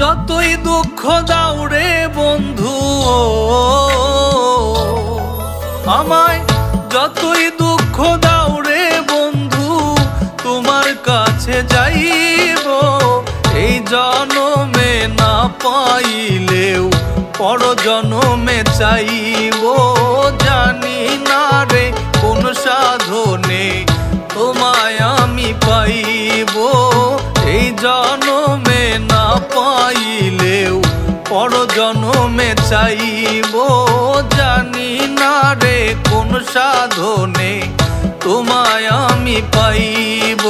যতই দুঃখ দাও রে বন্ধু আমায় যতই দুঃখ দাও রে বন্ধু, তোমার কাছে যাইব। এই জনমে না পাইলেও পর জনমে চাইব। জানি না জনমে চাইব জানি না রে কোন সাধনে তোমায় আমি পাইব।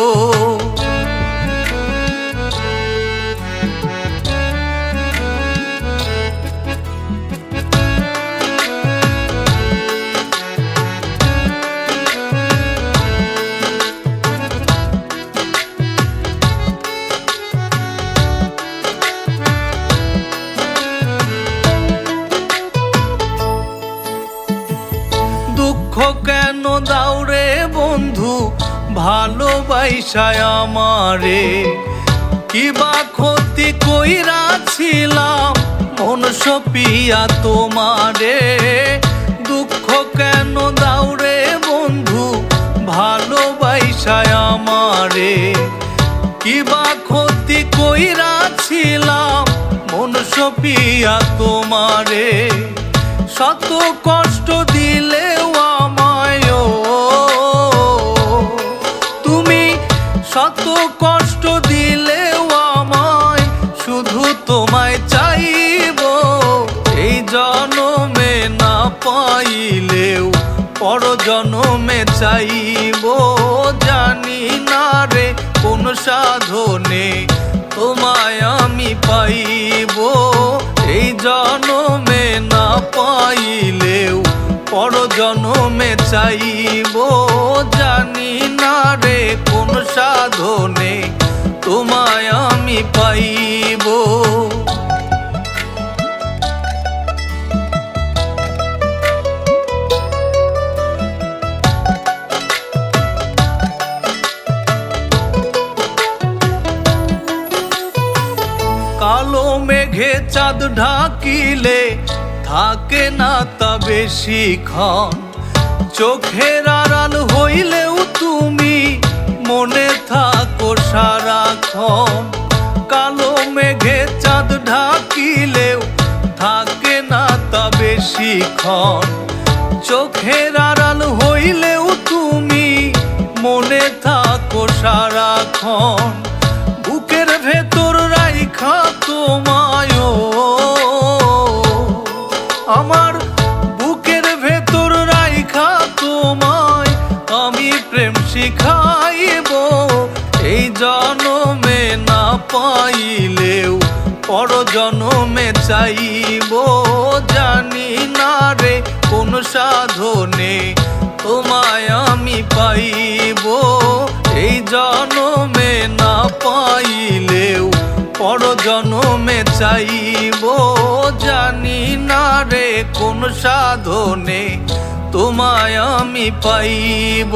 দুঃখ কেন দাও রে বন্ধু? ভালোবাসায় আমারে কিবা ক্ষতি কইরাছিলাম মন সপিয়া তোমারে। দুঃখ কেন দাও রে বন্ধু? ভালোবাসায় আমারে কিবা ক্ষতি কইরাছিলাম মন সপিয়া তোমারে। শত কষ্ট দিলেও পাইলেও পর জনমে চাইব। জানি না রে কোন সাধনে তোমায় আমি পাইব। এই জনমে না পাইলেও পর জনমে চাইব। জানি না রে কোন সাধনে তোমায় আমি পাইব। কালো মেঘে চাঁদ ঢাকিলে থাকে না তা বেশি ক্ষণ। চোখের আড়াল হইলেও তুমি মনে থাকো সারাক্ষণ। কালো মেঘে চাঁদ ঢাকিলেও থাকে না তা বেশি ক্ষণ। চোখের আড়াল হইলেও তুমি মনে থাকো সারাক্ষণ। তোমায় আমার বুকের ভেতর রাইখা তোমায়, আমি প্রেম শিখাইব। এই জনমে না পাইলেও পর জনমে চাইব। জানি না রে কোন সাধনে তোমায় আমি পাইব। এই জনমে চাইব জানি না রে কোন সাধনে তোমায় আমি পাইব।